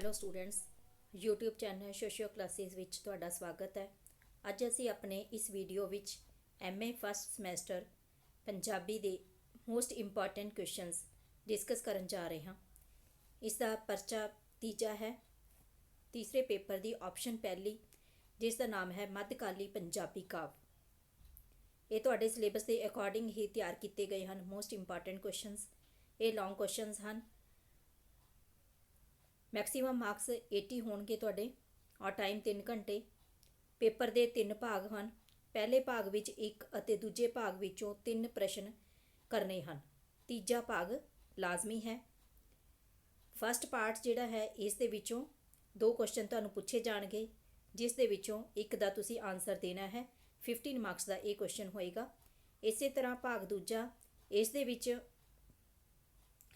Hello students YouTube channel Socio Classes ਵਿੱਚ ਤੁਹਾਡਾ ਸਵਾਗਤ ਹੈ। ਅੱਜ ਅਸੀਂ ਆਪਣੇ ਇਸ ਵੀਡੀਓ ਵਿੱਚ MA ਫਸਟ ਸਮੈਸਟਰ ਪੰਜਾਬੀ ਦੇ ਮੋਸਟ ਇੰਪੋਰਟੈਂਟ ਕੁਐਸਚਨਸ ਡਿਸਕਸ ਕਰਨ ਜਾ ਰਹੇ ਹਾਂ। ਇਸ ਦਾ ਪਰਚਾ ਤੀਜਾ ਹੈ। ਤੀਸਰੇ ਪੇਪਰ ਦੀ ਆਪਸ਼ਨ ਪਹਿਲੀ, ਜਿਸ ਦਾ ਨਾਮ ਹੈ ਮੱਧਕਾਲੀ ਪੰਜਾਬੀ ਕਾਵਿ। ਇਹ ਤੁਹਾਡੇ ਸਿਲੇਬਸ ਦੇ ਅਕੋਰਡਿੰਗ ਹੀ ਤਿਆਰ ਕੀਤੇ ਗਏ ਹਨ। ਮੋਸਟ ਇੰਪੋਰਟੈਂਟ ਕੁਐਸਚਨਸ ਇਹ ਲੌਂਗ ਕੁਐਸਚਨਸ ਹਨ। ਮੈਕਸਿਮਮ ਮਾਰਕਸ 80 ਹੋਣਗੇ ਤੁਹਾਡੇ। ਔਰ ਟਾਈਮ 3 ਘੰਟੇ। ਪੇਪਰ ਦੇ ਤਿੰਨ ਭਾਗ ਹਨ। ਪਹਿਲੇ ਭਾਗ ਵਿੱਚ ਇੱਕ ਅਤੇ ਦੂਜੇ ਭਾਗ ਵਿੱਚੋਂ ਤਿੰਨ ਪ੍ਰਸ਼ਨ ਕਰਨੇ ਹਨ। ਤੀਜਾ ਭਾਗ ਲਾਜ਼ਮੀ ਹੈ। ਫਸਟ ਪਾਰਟ ਜਿਹੜਾ ਹੈ, ਇਸ ਦੇ ਵਿੱਚੋਂ ਦੋ ਕੁਐਸਚਨ ਤੁਹਾਨੂੰ ਪੁੱਛੇ ਜਾਣਗੇ, ਜਿਸ ਦੇ ਵਿੱਚੋਂ ਇੱਕ ਦਾ ਤੁਸੀਂ ਆਨਸਰ ਦੇਣਾ ਹੈ। 15 ਮਾਰਕਸ ਦਾ ਇਹ ਕੁਐਸਚਨ ਹੋਏਗਾ। ਇਸੇ ਤਰ੍ਹਾਂ ਭਾਗ ਦੂਜਾ, ਇਸ ਦੇ ਵਿੱਚ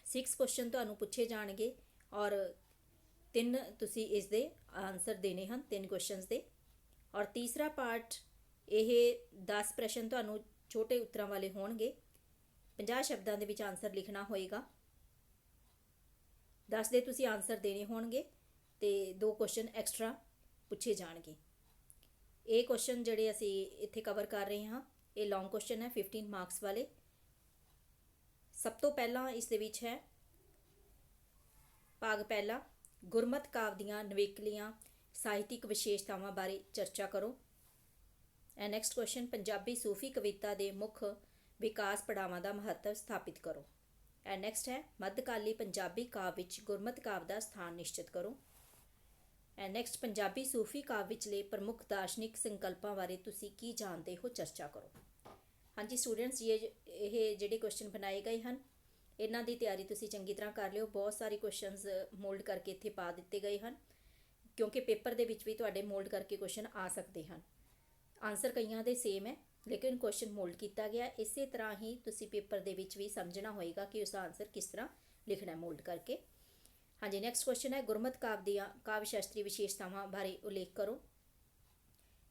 6 ਕੁਐਸਚਨ ਤੁਹਾਨੂੰ ਪੁੱਛੇ ਜਾਣਗੇ ਔਰ ਤਿੰਨ ਤੁਸੀਂ ਇਸ ਦੇ ਆਨਸਰ ਦੇਣੇ ਹਨ, ਤਿੰਨ ਕੁਐਸਚਨਸ ਦੇ। ਔਰ ਤੀਸਰਾ ਪਾਰਟ ਇਹ 10 ਪ੍ਰਸ਼ਨ ਤੁਹਾਨੂੰ ਛੋਟੇ ਉੱਤਰਾਂ ਵਾਲੇ ਹੋਣਗੇ। 50 ਸ਼ਬਦਾਂ ਦੇ ਵਿੱਚ ਆਨਸਰ ਲਿਖਣਾ ਹੋਏਗਾ। 10 ਦੇ ਤੁਸੀਂ ਆਨਸਰ ਦੇਣੇ ਹੋਣਗੇ ਤੇ ਦੋ ਕੁਐਸਚਨ ਐਕਸਟਰਾ ਪੁੱਛੇ ਜਾਣਗੇ। ਇਹ ਕੁਐਸਚਨ ਜਿਹੜੇ ਅਸੀਂ ਇੱਥੇ ਕਵਰ ਕਰ ਰਹੇ ਹਾਂ, ਇਹ ਲੌਂਗ ਕੁਐਸਚਨ ਹੈ 15 ਮਾਰਕਸ ਵਾਲੇ। ਸਭ ਤੋਂ ਪਹਿਲਾਂ ਇਸ ਦੇ ਵਿੱਚ ਹੈ, ਭਾਗ ਪਹਿਲਾ। ਗੁਰਮਤ ਕਾਵ ਦੀਆਂ ਨਵੇਕਲੀਆਂ, ਸਾਹਿਤਿਕ ਵਿਸ਼ੇਸ਼ਤਾਵਾਂ ਬਾਰੇ ਚਰਚਾ ਕਰੋ। ਐ ਨੈਕਸਟ ਕੁਐਸਚਨ ਪੰਜਾਬੀ ਸੂਫੀ ਕਵਿਤਾ ਦੇ ਮੁੱਖ ਵਿਕਾਸ ਪੜਾਵਾਂ ਦਾ ਮਹੱਤਵ ਸਥਾਪਿਤ ਕਰੋ। ਐ ਨੈਕਸਟ ਹੈ, ਮੱਧਕਾਲੀ ਪੰਜਾਬੀ ਕਾਵਿ ਵਿੱਚ ਗੁਰਮਤ ਕਾਵਿ ਦਾ ਸਥਾਨ ਨਿਸ਼ਚਿਤ ਕਰੋ। ਐ ਨੈਕਸਟ ਪੰਜਾਬੀ ਸੂਫੀ ਕਾਵ ਵਿਚਲੇ ਪ੍ਰਮੁੱਖ ਦਾਰਸ਼ਨਿਕ ਸੰਕਲਪਾਂ ਬਾਰੇ ਤੁਸੀਂ ਕੀ ਜਾਣਦੇ ਹੋ, ਚਰਚਾ ਕਰੋ। ਹਾਂਜੀ ਸਟੂਡੈਂਟਸ ਇਹ ਇਹ ਜਿਹੜੇ ਕੁਐਸਚਨ ਬਣਾਏ ਗਏ ਹਨ ਇਹਨਾਂ ਦੀ ਤਿਆਰੀ ਤੁਸੀਂ ਚੰਗੀ ਤਰ੍ਹਾਂ ਕਰ ਲਿਓ। ਬਹੁਤ ਸਾਰੇ ਕੁਐਸਚਨਸ ਮੋਲਡ ਕਰਕੇ ਇੱਥੇ ਪਾ ਦਿੱਤੇ ਗਏ ਹਨ, ਕਿਉਂਕਿ ਪੇਪਰ ਦੇ ਵਿੱਚ ਵੀ ਤੁਹਾਡੇ ਮੋਲਡ ਕਰਕੇ ਕੁਐਸਚਨ ਆ ਸਕਦੇ ਹਨ। ਆਨਸਰ ਕਈਆਂ ਦੇ ਸੇਮ ਹੈ, ਲੇਕਿਨ ਕੁਐਸਚਨ ਮੋਲਡ ਕੀਤਾ ਗਿਆ। ਇਸੇ ਤਰ੍ਹਾਂ ਹੀ ਤੁਸੀਂ ਪੇਪਰ ਦੇ ਵਿੱਚ ਵੀ ਸਮਝਣਾ ਹੋਏਗਾ ਕਿ ਉਸ ਆਨਸਰ ਕਿਸ ਤਰ੍ਹਾਂ ਲਿਖਣਾ ਹੈ ਮੋਲਡ ਕਰਕੇ। ਹਾਂਜੀ ਨੈਕਸਟ ਕੁਐਸਚਨ ਹੈ, ਗੁਰਮਤ ਕਾਵ ਦੀਆਂ ਕਾਵਿ ਸ਼ਾਸਤਰੀ ਵਿਸ਼ੇਸ਼ਤਾਵਾਂ ਬਾਰੇ ਉਲੇਖ ਕਰੋ।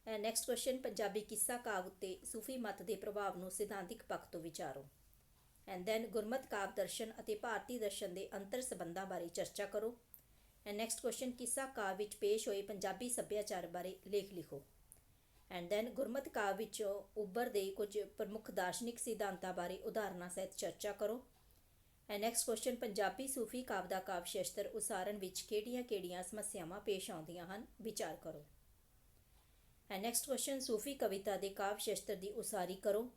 ਨੈਕਸਟ ਕੁਐਸਚਨ ਪੰਜਾਬੀ ਕਿੱਸਾ ਕਾਵ ਉੱਤੇ ਸੂਫੀ ਮਤ ਦੇ ਪ੍ਰਭਾਵ ਨੂੰ ਸਿਧਾਂਤਿਕ ਪੱਖ ਤੋਂ ਵਿਚਾਰੋ। ਐਂਡ ਦੈਨ ਗੁਰਮਤ ਕਾਵ ਦਰਸ਼ਨ ਅਤੇ ਭਾਰਤੀ ਦਰਸ਼ਨ ਦੇ ਅੰਤਰ ਸੰਬੰਧਾਂ ਬਾਰੇ ਚਰਚਾ ਕਰੋ। ਐਂਡ ਨੈਕਸਟ ਕੁਐਸਚਨ ਕਿੱਸਾ ਕਾਵ ਵਿੱਚ ਪੇਸ਼ ਹੋਏ ਪੰਜਾਬੀ ਸੱਭਿਆਚਾਰ ਬਾਰੇ ਲੇਖ ਲਿਖੋ। ਐਂਡ ਦੈਨ ਗੁਰਮਤ ਕਾਵ ਵਿੱਚ ਉੱਭਰਦੇ ਕੁਝ ਪ੍ਰਮੁੱਖ ਦਾਰਸ਼ਨਿਕ ਸਿਧਾਂਤਾਂ ਬਾਰੇ ਉਦਾਹਰਨਾਂ ਸਹਿਤ ਚਰਚਾ ਕਰੋ। ਐਂਡ ਨੈਕਸਟ ਕੁਐਸਚਨ ਪੰਜਾਬੀ ਸੂਫੀ ਕਾਵ ਦਾ ਕਾਵ ਸ਼ਾਸਤਰ ਉਸਾਰਨ ਵਿੱਚ ਕਿਹੜੀਆਂ-ਕਿਹੜੀਆਂ ਸਮੱਸਿਆਵਾਂ ਪੇਸ਼ ਆਉਂਦੀਆਂ ਹਨ, ਵਿਚਾਰ ਕਰੋ। ਐਂਡ ਨੈਕਸਟ ਕੁਐਸਚਨ ਸੂਫੀ ਕਵਿਤਾ ਦੇ ਕਾਵ ਸ਼ਾਸਤਰ ਦੀ ਉਸਾਰੀ ਕਰੋ।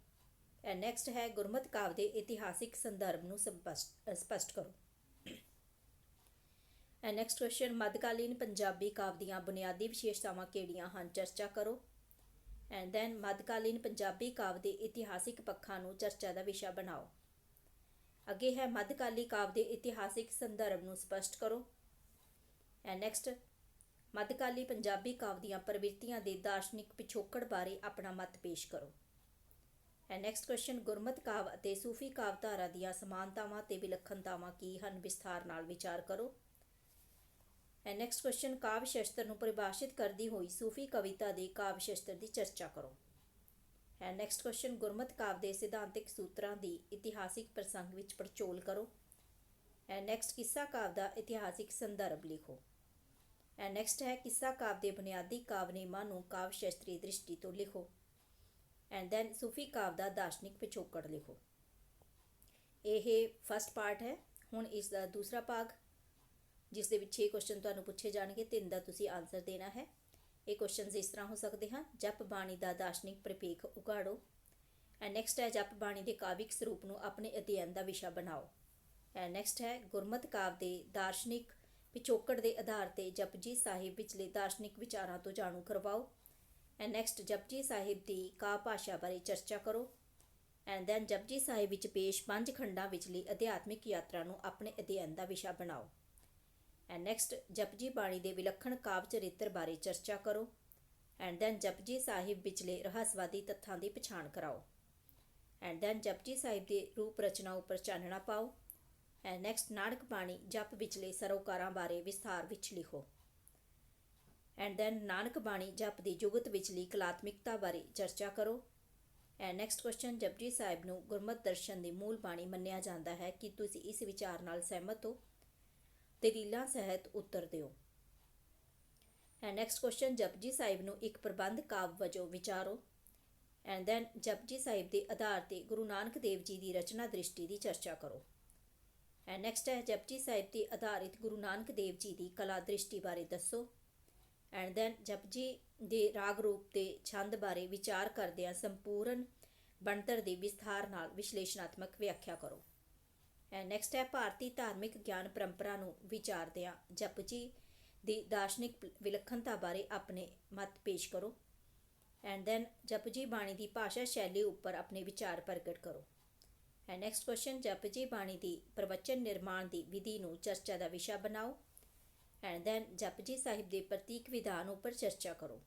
ਨੈਕਸਟ ਹੈ ਗੁਰਮਤ ਕਾਵ ਦੇ ਇਤਿਹਾਸਿਕ ਸੰਦਰਭ ਨੂੰ ਸਪਸ਼ਟ ਕਰੋ। ਐਂਡ ਨੈਕਸਟ ਕੁਐਸਚਨ ਮੱਧਕਾਲੀਨ ਪੰਜਾਬੀ ਕਾਵ ਦੀਆਂ ਬੁਨਿਆਦੀ ਵਿਸ਼ੇਸ਼ਤਾਵਾਂ ਕਿਹੜੀਆਂ ਹਨ? ਚਰਚਾ ਕਰੋ। ਐਂਡ ਦੈਨ ਮੱਧਕਾਲੀਨ ਪੰਜਾਬੀ ਕਾਵ ਦੇ ਇਤਿਹਾਸਿਕ ਪੱਖਾਂ ਨੂੰ ਚਰਚਾ ਦਾ ਵਿਸ਼ਾ ਬਣਾਓ। ਅੱਗੇ ਹੈ ਮੱਧਕਾਲੀ ਕਾਵ ਦੇ ਇਤਿਹਾਸਿਕ ਸੰਦਰਭ ਨੂੰ ਸਪਸ਼ਟ ਕਰੋ। ਐਂਡ ਨੈਕਸਟ ਮੱਧਕਾਲੀ ਪੰਜਾਬੀ ਕਾਵ ਦੀਆਂ ਪ੍ਰਵਿਰਤੀਆਂ ਦੇ ਦਾਰਸ਼ਨਿਕ ਪਿਛੋਕੜ ਬਾਰੇ ਆਪਣਾ ਮਤ ਪੇਸ਼ ਕਰੋ। ਐਂਡ ਨੈਕਸਟ ਕੁਐਸਚਨ ਗੁਰਮਤ ਕਾਵ ਅਤੇ ਸੂਫੀ ਕਾਵਧਾਰਾ ਦੀਆਂ ਸਮਾਨਤਾਵਾਂ ਤੇ ਵਿਲੱਖਣਤਾਵਾਂ ਕੀ ਹਨ? ਵਿਸਥਾਰ ਨਾਲ ਵਿਚਾਰ ਕਰੋ। ਐਂਡ ਨੈਕਸਟ ਕੁਐਸਚਨ ਕਾਵ ਸ਼ਾਸਤਰ ਨੂੰ ਪਰਿਭਾਸ਼ਿਤ ਕਰਦੀ ਹੋਈ ਸੂਫੀ ਕਵਿਤਾ ਦੇ ਕਾਵ ਸ਼ਾਸਤਰ ਦੀ ਚਰਚਾ ਕਰੋ। ਐਂਡ ਨੈਕਸਟ ਕੁਐਸਚਨ ਗੁਰਮਤ ਕਾਵ ਦੇ ਸਿਧਾਂਤਿਕ ਸੂਤਰਾਂ ਦੀ ਇਤਿਹਾਸਿਕ ਪ੍ਰਸੰਗ ਵਿੱਚ ਪੜਚੋਲ ਕਰੋ। ਐਂਡ ਨੈਕਸਟ ਕਿੱਸਾ ਕਾਵ ਦਾ ਇਤਿਹਾਸਿਕ ਸੰਦਰਭ ਲਿਖੋ। ਐਂਡ ਨੈਕਸਟ ਹੈ, ਕਿੱਸਾ ਕਾਵ ਦੇ ਬੁਨਿਆਦੀ ਕਾਵ ਨਿਯਮਾਂ ਨੂੰ ਕਾਵ ਸ਼ਾਸਤਰੀ ਦ੍ਰਿਸ਼ਟੀ ਤੋਂ ਲਿਖੋ। ਐਂਡ ਦੈਨ ਸੂਫੀ ਕਾਵ ਦਾ ਦਾਰਸ਼ਨਿਕ ਪਿਛੋਕੜ ਲਿਖੋ। ਇਹ ਫਸਟ ਪਾਰਟ ਹੈ। ਹੁਣ ਇਸ ਦਾ ਦੂਸਰਾ ਭਾਗ, ਜਿਸ ਦੇ ਵਿੱਚ 6 ਕੁਐਸਚਨ ਤੁਹਾਨੂੰ ਪੁੱਛੇ ਜਾਣਗੇ, ਤਿੰਨ ਦਾ ਤੁਸੀਂ ਆਨਸਰ ਦੇਣਾ ਹੈ। ਇਹ ਕੁਐਸਚਨਸ ਇਸ ਤਰ੍ਹਾਂ ਹੋ ਸਕਦੇ ਹਨ। ਜਪ ਬਾਣੀ ਦਾ ਦਾਰਸ਼ਨਿਕ ਪ੍ਰਪੇਖ ਉਗਾੜੋ ਐਂਡ ਨੈਕਸਟ ਹੈ, ਜਪ ਬਾਣੀ ਦੇ ਕਾਵਿਕ ਸਰੂਪ ਨੂੰ ਆਪਣੇ ਅਧਿਐਨ ਦਾ ਵਿਸ਼ਾ ਬਣਾਓ। ਐਂਡ ਨੈਕਸਟ ਹੈ, ਗੁਰਮਤ ਕਾਵ ਦੇ ਦਾਰਸ਼ਨਿਕ ਪਿਛੋਕੜ ਦੇ ਆਧਾਰ ਤੇ ਜਪਜੀ ਸਾਹਿਬ ਵਿਚਲੇ ਦਾਰਸ਼ਨਿਕ ਵਿਚਾਰਾਂ ਤੋਂ ਜਾਣੂ ਕਰਵਾਓ। ਐਂਡ ਨੈਕਸਟ ਜਪਜੀ ਸਾਹਿਬ ਦੀ ਕਾਵ ਭਾਸ਼ਾ ਬਾਰੇ ਚਰਚਾ ਕਰੋ। ਐਂਡ ਦੈਨ ਜਪਜੀ ਸਾਹਿਬ ਵਿੱਚ ਪੇਸ਼ ਪੰਜ ਖੰਡਾਂ ਵਿਚਲੀ ਅਧਿਆਤਮਿਕ ਯਾਤਰਾ ਨੂੰ ਆਪਣੇ ਅਧਿਐਨ ਦਾ ਵਿਸ਼ਾ ਬਣਾਓ। ਐਂਡ ਨੈਕਸਟ ਜਪਜੀ ਬਾਣੀ ਦੇ ਵਿਲੱਖਣ ਕਾਵਿ ਚਰਿੱਤਰ ਬਾਰੇ ਚਰਚਾ ਕਰੋ। ਐਂਡ ਦੈਨ ਜਪਜੀ ਸਾਹਿਬ ਵਿਚਲੇ ਰਹੱਸਵਾਦੀ ਤੱਥਾਂ ਦੀ ਪਛਾਣ ਕਰਾਓ। ਐਂਡ ਦੈਨ ਜਪਜੀ ਸਾਹਿਬ ਦੀ ਰੂਪ ਰਚਨਾ ਉੱਪਰ ਚਾਨਣਾ ਪਾਓ। ਐਂਡ ਨੈਕਸਟ ਨਾਟਕ ਬਾਣੀ ਜਪ ਵਿਚਲੇ ਸਰੋਕਾਰਾਂ ਬਾਰੇ ਵਿਸਥਾਰ ਵਿੱਚ ਲਿਖੋ। ਐਂਡ ਦੈਨ ਨਾਨਕ ਬਾਣੀ ਜਪ ਦੀ ਜੁਗਤ ਵਿਚਲੀ ਕਲਾਤਮਿਕਤਾ ਬਾਰੇ ਚਰਚਾ ਕਰੋ and next question Japji Sahib ਨੂੰ ਗੁਰਮਤ ਦਰਸ਼ਨ ਦੀ ਮੂਲ ਬਾਣੀ ਮੰਨਿਆ ਜਾਂਦਾ ਹੈ ਕਿ ਤੁਸੀਂ ਇਸ ਵਿਚਾਰ ਨਾਲ ਸਹਿਮਤ ਹੋ ਦਲੀਲਾਂ ਸਹਿਤ ਉੱਤਰ ਦਿਓ and next question Japji Sahib ਨੂੰ ਇੱਕ ਪ੍ਰਬੰਧ ਕਾਵਿ ਵਜੋਂ ਵਿਚਾਰੋ ਐਂਡ ਦੈਨ ਜਪਜੀ ਸਾਹਿਬ ਦੇ ਆਧਾਰ ਤੇ ਗੁਰੂ ਨਾਨਕ ਦੇਵ ਜੀ ਦੀ ਰਚਨਾ ਦ੍ਰਿਸ਼ਟੀ ਦੀ ਚਰਚਾ ਕਰੋ ਐਂਡ ਨੈਕਸਟ ਹੈ ਜਪਜੀ ਸਾਹਿਬ ਤੇ ਆਧਾਰਿਤ ਗੁਰੂ ਨਾਨਕ ਦੇਵ ਜੀ ਦੀ ਕਲਾ ਦ੍ਰਿਸ਼ਟੀ ਬਾਰੇ ਦੱਸੋ ਐਂਡ ਦੈਨ ਜਪਜੀ ਦੇ ਰਾਗ ਰੂਪ ਤੇ ਛੰਦ ਬਾਰੇ ਵਿਚਾਰ ਕਰਦਿਆਂ ਸੰਪੂਰਨ ਬਣਤਰ ਦੀ ਵਿਸਥਾਰ ਨਾਲ ਵਿਸ਼ਲੇਸ਼ਣਾਤਮਕ ਵਿਆਖਿਆ ਕਰੋ। ਐਂਡ ਨੈਕਸਟ ਹੈ ਭਾਰਤੀ ਧਾਰਮਿਕ ਗਿਆਨ ਪਰੰਪਰਾ ਨੂੰ ਵਿਚਾਰਦਿਆਂ ਜਪਜੀ ਦੀ ਦਾਰਸ਼ਨਿਕ ਵਿਲੱਖਣਤਾ ਬਾਰੇ ਆਪਣੇ ਮਤ ਪੇਸ਼ ਕਰੋ। ਐਂਡ ਦੈਨ ਜਪਜੀ ਬਾਣੀ ਦੀ ਭਾਸ਼ਾ ਸ਼ੈਲੀ ਉੱਪਰ ਆਪਣੇ ਵਿਚਾਰ ਪ੍ਰਗਟ ਕਰੋ। ਐਂਡ ਨੈਕਸਟ ਕੁਐਸਚਨ ਜਪਜੀ ਬਾਣੀ ਦੀ ਪ੍ਰਵਚਨ ਨਿਰਮਾਣ ਦੀ ਵਿਧੀ ਨੂੰ ਚਰਚਾ ਦਾ ਵਿਸ਼ਾ ਬਣਾਓ। ਐਂਡ ਦੈਨ ਜਪਜੀ ਸਾਹਿਬ ਦੇ ਪ੍ਰਤੀਕ ਵਿਧਾਨ ਉੱਪਰ ਚਰਚਾ ਕਰੋ।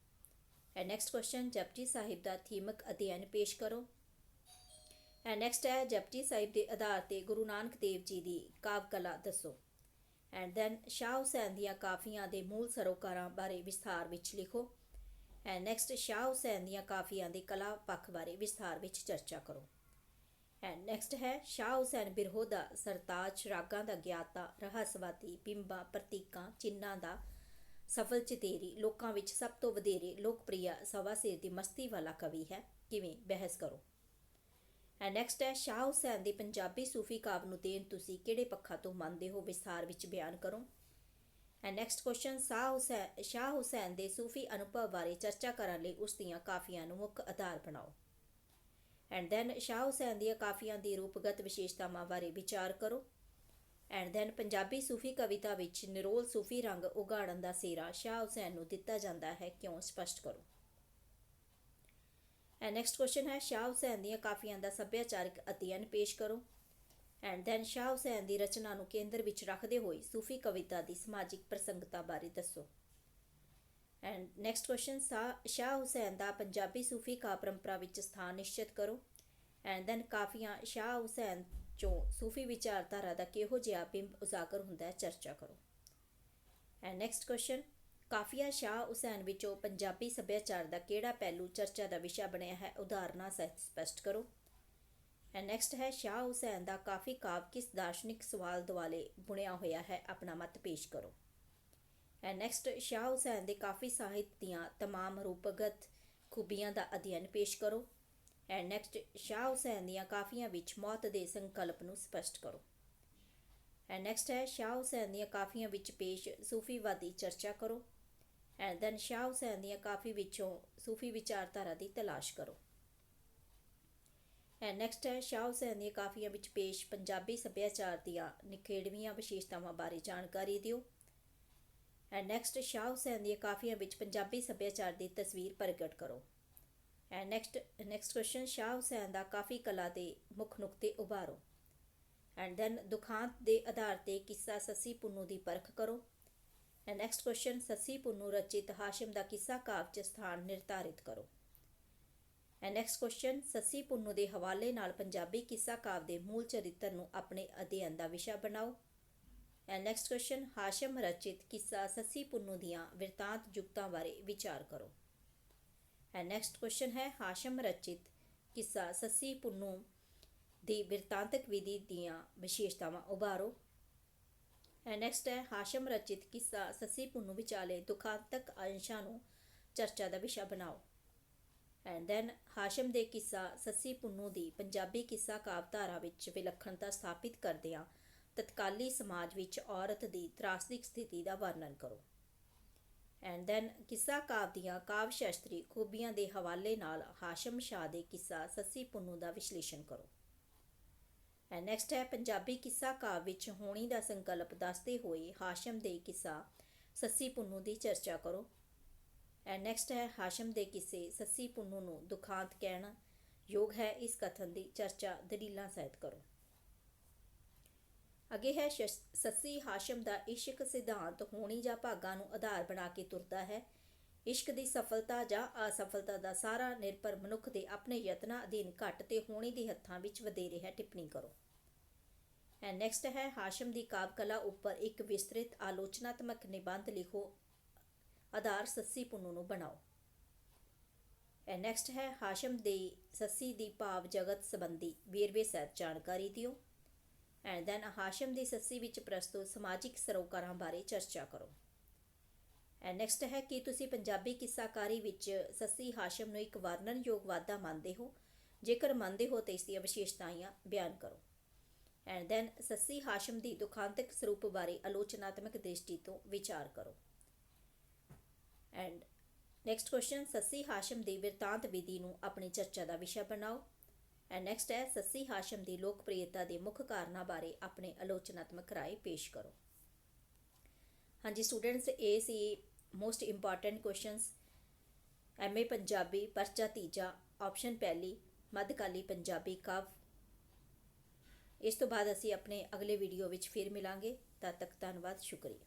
And next question, Japji Sahib ਦਾ ਥੀਮਕ ਅਧਿਐਨ ਪੇਸ਼ ਕਰੋ। ਐਂਡ ਨੈਕਸਟ ਹੈ, ਜਪਜੀ ਸਾਹਿਬ ਦੇ ਆਧਾਰ ਤੇ ਗੁਰੂ ਨਾਨਕ ਦੇਵ ਜੀ ਦੀ ਕਾਵ ਕਲਾ ਦੱਸੋ। ਐਂਡ ਦੈਨ ਸ਼ਾਹ ਹੁਸੈਨ ਦੀਆਂ ਕਾਫੀਆਂ ਦੇ ਮੂਲ ਸਰੋਕਾਰਾਂ ਬਾਰੇ ਵਿਸਥਾਰ ਵਿੱਚ ਲਿਖੋ। ਐਂਡ ਨੈਕਸਟ, ਸ਼ਾਹ ਹੁਸੈਨ ਦੀਆਂ ਕਾਫੀਆਂ ਦੇ ਕਲਾ ਪੱਖ ਬਾਰੇ ਵਿਸਥਾਰ ਵਿੱਚ ਚਰਚਾ ਕਰੋ। ਐਂਡ ਨੈਕਸਟ ਹੈ, ਸ਼ਾਹ ਹੁਸੈਨ ਬਿਰਹੋ ਦਾ ਸਰਤਾਜ ਰਾਗਾਂ ਦਾ ਗਿਆਤਾ, ਰਹੱਸਵਾਦੀ, ਬਿੰਬਾਂ, ਪ੍ਰਤੀਕਾਂ ਚਿੰਨ੍ਹਾਂ ਦਾ ਸਫਲ ਚਤੇਰੀ, ਲੋਕਾਂ ਵਿੱਚ ਸਭ ਤੋਂ ਵਧੇਰੇ ਲੋਕਪ੍ਰਿਯ ਸਵਾ ਸਿਰ ਦੀ ਮਸਤੀ ਵਾਲਾ ਕਵੀ ਹੈ। ਕਿਵੇਂ? ਬਹਿਸ ਕਰੋ। ਐਂਡ ਨੈਕਸਟ ਹੈ, ਸ਼ਾਹ ਹੁਸੈਨ ਦੀ ਪੰਜਾਬੀ ਸੂਫੀ ਕਾਵ ਨੂੰ ਦੇਣ ਤੁਸੀਂ ਕਿਹੜੇ ਪੱਖਾਂ ਤੋਂ ਮੰਨਦੇ ਹੋ? ਵਿਸਥਾਰ ਵਿੱਚ ਬਿਆਨ ਕਰੋ। And next question Shah Hussain Shah Hussain ਦੇ ਸੂਫੀ ਅਨੁਭਵ ਬਾਰੇ ਚਰਚਾ ਕਰਨ ਲਈ ਉਸ ਦੀਆਂ ਕਾਫੀਆਂ ਨੂੰ ਮੁੱਖ ਆਧਾਰ ਬਣਾਓ। ਐਂਡ ਦੈਨ ਸ਼ਾਹ ਹੁਸੈਨ ਦੀਆਂ ਕਾਫੀਆਂ ਦੀ ਰੂਪਗਤ ਵਿਸ਼ੇਸ਼ਤਾਵਾਂ ਬਾਰੇ ਵਿਚਾਰ ਕਰੋ। ਐਂਡ ਦੈਨ ਪੰਜਾਬੀ ਸੂਫੀ ਕਵਿਤਾ ਵਿੱਚ ਨਿਰੋਲ ਸੂਫੀ ਰੰਗ ਉਗਾੜਨ ਦਾ ਸੇਰਾ ਸ਼ਾਹ ਹੁਸੈਨ ਨੂੰ ਦਿੱਤਾ ਜਾਂਦਾ ਹੈ, ਕਿਉਂ ਸਪਸ਼ਟ ਕਰੋ। ਐਂਡ ਨੈਕਸਟ ਕੁਐਸਚਨ ਹੈ ਸ਼ਾਹ ਹੁਸੈਨ ਦੀਆਂ ਕਾਫੀਆਂ ਦਾ ਸੱਭਿਆਚਾਰਕ ਅਧਿਐਨ ਪੇਸ਼ ਕਰੋ। ਐਂਡ ਦੈਨ ਸ਼ਾਹ ਹੁਸੈਨ ਦੀ ਰਚਨਾ ਨੂੰ ਕੇਂਦਰ ਵਿੱਚ ਰੱਖਦੇ ਹੋਏ ਸੂਫੀ ਕਵਿਤਾ ਦੀ ਸਮਾਜਿਕ ਪ੍ਰਸੰਗਤਾ ਬਾਰੇ ਦੱਸੋ। And next question Shah Hussain ਦਾ ਪੰਜਾਬੀ ਸੂਫੀ ਕਾ ਪਰੰਪਰਾ ਵਿੱਚ ਸਥਾਨ ਨਿਸ਼ਚਿਤ ਕਰੋ। ਐਂਡ ਦੈਨ ਕਾਫੀਆਂ ਸ਼ਾਹ ਹੁਸੈਨ ਚੋਂ ਸੂਫੀ ਵਿਚਾਰਧਾਰਾ ਦਾ ਕਿਹੋ ਜਿਹਾ ਬਿੰਬ ਉਜਾਗਰ ਹੁੰਦਾ ਹੈ, ਚਰਚਾ ਕਰੋ। ਐਂਡ ਨੈਕਸਟ ਕੁਐਸਚਨ ਕਾਫੀਆ ਸ਼ਾਹ ਹੁਸੈਨ ਵਿੱਚੋਂ ਪੰਜਾਬੀ ਸੱਭਿਆਚਾਰ ਦਾ ਕਿਹੜਾ ਪਹਿਲੂ ਚਰਚਾ ਦਾ ਵਿਸ਼ਾ ਬਣਿਆ ਹੈ, ਉਦਾਹਰਨਾਂ ਸਹਿਤ ਸਪਸ਼ਟ ਕਰੋ। ਐਂਡ ਨੈਕਸਟ ਹੈ ਸ਼ਾਹ ਹੁਸੈਨ ਦਾ ਕਾਫੀ ਕਾਵ ਕਿਸ ਦਾਰਸ਼ਨਿਕ ਸਵਾਲ ਦੁਆਲੇ ਬੁਣਿਆ ਹੋਇਆ ਹੈ, ਆਪਣਾ ਮਤ ਪੇਸ਼ ਕਰੋ। ਐਂਡ ਨੈਕਸਟ ਸ਼ਾਹ ਹੁਸੈਨ ਦੇ ਕਾਫੀ ਸਾਹਿਤ ਦੀਆਂ तमाम ਰੂਪਗਤ ਖੂਬੀਆਂ ਦਾ ਅਧਿਐਨ ਪੇਸ਼ ਕਰੋ ਐਂਡ ਨੈਕਸਟ ਸ਼ਾਹ ਹੁਸੈਨ ਦੀਆਂ ਕਾਫੀਆਂ ਵਿੱਚ ਮੌਤ ਦੇ ਸੰਕਲਪ ਨੂੰ ਸਪਸ਼ਟ ਕਰੋ ਐਂਡ ਨੈਕਸਟ ਹੈ ਸ਼ਾਹ ਹੁਸੈਨ ਦੀਆਂ ਕਾਫੀਆਂ ਵਿੱਚ ਪੇਸ਼ ਸੂਫੀਵਾਦੀ ਚਰਚਾ ਕਰੋ ਐਂਡ ਦੈਨ ਸ਼ਾਹ ਹੁਸੈਨ ਦੀਆਂ ਕਾਫੀ ਵਿੱਚੋਂ ਸੂਫੀ ਵਿਚਾਰਧਾਰਾ ਦੀ ਤਲਾਸ਼ ਕਰੋ ਐਂਡ ਨੈਕਸਟ ਹੈ ਸ਼ਾਹ ਹੁਸੈਨ ਦੀਆਂ ਕਾਫੀਆਂ ਵਿੱਚ ਪੇਸ਼ ਪੰਜਾਬੀ ਸੱਭਿਆਚਾਰ ਦੀਆਂ ਨਿਖੇੜਵੀਆਂ ਵਿਸ਼ੇਸ਼ਤਾਵਾਂ ਬਾਰੇ ਜਾਣਕਾਰੀ ਦਿਓ ਐਂਡ ਨੈਕਸਟ ਸ਼ਾਹ ਹੁਸੈਨ ਦੀਆਂ ਕਾਫੀਆਂ ਵਿੱਚ ਪੰਜਾਬੀ ਸੱਭਿਆਚਾਰ ਦੀ ਤਸਵੀਰ ਪ੍ਰਗਟ ਕਰੋ। And next next question Shah Hussain ਦਾ ਕਾਫੀ ਕਲਾ ਦੇ ਮੁੱਖ ਨੁਕਤੇ ਉਭਾਰੋ। ਐਂਡ ਦੈਨ ਦੁਖਾਂਤ ਦੇ ਆਧਾਰ ਤੇ ਕਿੱਸਾ ਸੱਸੀ ਪੁੰਨੂ ਦੀ ਪਰਖ ਕਰੋ। And next question Sassi Punnu ਰਚਿਤ Hashim ਦਾ ਕਿੱਸਾ ਕਾਵ ਚ ਸਥਾਨ ਨਿਰਧਾਰਿਤ ਕਰੋ। And next question Sassi Punnu ਦੇ ਹਵਾਲੇ ਨਾਲ ਪੰਜਾਬੀ ਕਿੱਸਾ ਕਾਵ ਦੇ ਮੂਲ ਚਰਿੱਤਰ ਨੂੰ ਆਪਣੇ ਅਧਿਐਨ ਦਾ ਵਿਸ਼ਾ ਬਣਾਓ। ਐਂਡ ਨੈਕਸਟ ਕੁਐਸਚਨ ਹਾਸ਼ਮ ਰਚਿਤ ਕਿੱਸਾ ਸੱਸੀ ਪੁੰਨੂ ਦੀਆਂ ਵਿਰਤਾਂਤ ਜੁਗਤਾਂ ਬਾਰੇ ਵਿਚਾਰ ਕਰੋ ਐਂਡ ਨੈਕਸਟ ਕੁਐਸਚਨ ਹੈ ਹਾਸ਼ਮ ਰਚਿਤ ਕਿੱਸਾ ਸੱਸੀ ਪੁੰਨੂ ਦੀ ਵਿਰਤਾਂਤਕ ਵਿਧੀ ਦੀਆਂ ਵਿਸ਼ੇਸ਼ਤਾਵਾਂ ਉਭਾਰੋ ਐਂਡ ਨੈਕਸਟ ਹੈ ਹਾਸ਼ਮ ਰਚਿਤ ਕਿੱਸਾ ਸੱਸੀ ਪੁੰਨੂ ਵਿਚਾਲੇ ਦੁਖਾਂਤਕ ਅੰਸ਼ਾਂ ਨੂੰ ਚਰਚਾ ਦਾ ਵਿਸ਼ਾ ਬਣਾਓ ਐਂਡ ਦੈਨ ਹਾਸ਼ਮ ਦੇ ਕਿੱਸਾ ਸੱਸੀ ਪੁੰਨੂ ਦੀ ਪੰਜਾਬੀ ਕਿੱਸਾ ਕਾਵਧਾਰਾ ਵਿੱਚ ਵਿਲੱਖਣਤਾ ਸਥਾਪਿਤ ਕਰਦਿਆਂ ਤਤਕਾਲੀ ਸਮਾਜ ਵਿੱਚ ਔਰਤ ਦੀ ਤਰਾਸਦਿਕ ਸਥਿਤੀ ਦਾ ਵਰਣਨ ਕਰੋ। ਐਂਡ ਦੈਨ ਕਿੱਸਾ ਕਾਵ ਦੀਆਂ ਕਾਵ ਸ਼ਾਸਤਰੀ ਖੂਬੀਆਂ ਦੇ ਹਵਾਲੇ ਨਾਲ ਹਾਸ਼ਮ ਸ਼ਾਹ ਦੇ ਕਿੱਸਾ ਸੱਸੀ ਪੁੰਨੂ ਦਾ ਵਿਸ਼ਲੇਸ਼ਣ ਕਰੋ। ਐਂਡ ਨੈਕਸਟ ਹੈ ਪੰਜਾਬੀ ਕਿੱਸਾ ਕਾਵ ਵਿੱਚ ਹੋਣੀ ਦਾ ਸੰਕਲਪ ਦੱਸਦੇ ਹੋਏ ਹਾਸ਼ਮ ਦੇ ਕਿੱਸਾ ਸੱਸੀ ਪੁੰਨੂ ਦੀ ਚਰਚਾ ਕਰੋ। ਐਂਡ ਨੈਕਸਟ ਹੈ ਹਾਸ਼ਮ ਦੇ ਕਿੱਸੇ ਸੱਸੀ ਪੁੰਨੂ ਨੂੰ ਦੁਖਾਂਤ ਕਹਿਣਾ ਯੋਗ ਹੈ ਇਸ ਕਥਨ ਦੀ ਚਰਚਾ ਦਲੀਲਾਂ ਸਹਿਤ ਕਰੋ। ਅੱਗੇ ਹੈ, ਸ਼ਸ- ਸੱਸੀ ਹਾਸ਼ਮ ਦਾ ਇਸ਼ਕ ਸਿਧਾਂਤ ਹੋਣੀ ਜਾਂ ਭਾਗਾਂ ਨੂੰ ਆਧਾਰ ਬਣਾ ਕੇ ਤੁਰਦਾ ਹੈ। ਇਸ਼ਕ ਦੀ ਸਫਲਤਾ ਜਾਂ ਅਸਫਲਤਾ ਦਾ ਸਾਰਾ ਨਿਰਭਰ ਮਨੁੱਖ ਦੇ ਆਪਣੇ ਯਤਨਾਂ ਅਧੀਨ ਘੱਟ ਤੇ ਹੋਣੀ ਦੇ ਹੱਥਾਂ ਵਿੱਚ ਵਧੇਰੇ ਹੈ। ਟਿੱਪਣੀ ਕਰੋ। ਐਂਡ ਨੈਕਸਟ ਹੈ, ਹਾਸ਼ਮ ਦੀ ਕਾਵ ਕਲਾ ਉੱਪਰ ਇੱਕ ਵਿਸਤ੍ਰਿਤ ਆਲੋਚਨਾਤਮਕ ਨਿਬੰਧ ਲਿਖੋ। ਆਧਾਰ ਸੱਸੀ ਪੁੰਨੂ ਨੂੰ ਬਣਾਓ। ਐਂਡ ਨੈਕਸਟ ਹੈ, ਹਾਸ਼ਮ ਦੇ ਸੱਸੀ ਦੀ ਭਾਵ ਜਗਤ ਸੰਬੰਧੀ ਵੇਰਵੇ ਸਹਿਤ ਜਾਣਕਾਰੀ ਦਿਓ। ਐਂਡ ਦੈਨ ਹਾਸ਼ਮ ਦੀ ਸੱਸੀ ਵਿੱਚ ਪ੍ਰਸਤੁਤ ਸਮਾਜਿਕ ਸਰੋਕਾਰਾਂ ਬਾਰੇ ਚਰਚਾ ਕਰੋ। ਐਂਡ ਨੈਕਸਟ ਹੈ ਕਿ ਤੁਸੀਂ ਪੰਜਾਬੀ ਕਿੱਸਾਕਾਰੀ ਵਿੱਚ ਸੱਸੀ ਹਾਸ਼ਮ ਨੂੰ ਇੱਕ ਵਰਣਨਯੋਗ ਵਾਧਾ ਮੰਨਦੇ ਹੋ। ਜੇਕਰ ਮੰਨਦੇ ਹੋ ਤਾਂ ਇਸ ਦੀਆਂ ਵਿਸ਼ੇਸ਼ਤਾਵਾਂ ਬਿਆਨ ਕਰੋ। ਐਂਡ ਦੈਨ ਸੱਸੀ ਹਾਸ਼ਮ ਦੀ ਦੁਖਾਂਤਕ ਸਰੂਪ ਬਾਰੇ ਆਲੋਚਨਾਤਮਕ ਦ੍ਰਿਸ਼ਟੀ ਤੋਂ ਵਿਚਾਰ ਕਰੋ। And next question Sassi Hashim ਦੀ ਵਿਰਤਾਂਤ ਵਿਧੀ ਨੂੰ ਆਪਣੀ ਚਰਚਾ ਦਾ ਵਿਸ਼ਾ ਬਣਾਓ। ਐਂਡ ਨੈਕਸਟ ਹੈ, ਸੱਸੀ ਹਾਸ਼ਮ ਦੀ ਲੋਕਪ੍ਰਿਯਤਾ ਦੇ ਮੁੱਖ ਕਾਰਨਾਂ ਬਾਰੇ ਆਪਣੇ ਆਲੋਚਨਾਤਮਕ ਰਾਏ ਪੇਸ਼ ਕਰੋ। ਹਾਂਜੀ ਸਟੂਡੈਂਟਸ ਇਹ ਸੀ most important questions MA Punjabi, ਪਰਚਾ ਤੀਜਾ ਆਪਸ਼ਨ ਪਹਿਲੀ, ਮੱਧਕਾਲੀ ਪੰਜਾਬੀ ਕਾਵ। ਇਸ ਤੋਂ ਬਾਅਦ ਅਸੀਂ ਆਪਣੇ ਅਗਲੇ ਵੀਡੀਓ ਵਿੱਚ ਫਿਰ ਮਿਲਾਂਗੇ, ਤਦ ਤੱਕ ਧੰਨਵਾਦ, ਸ਼ੁਕਰੀਆ।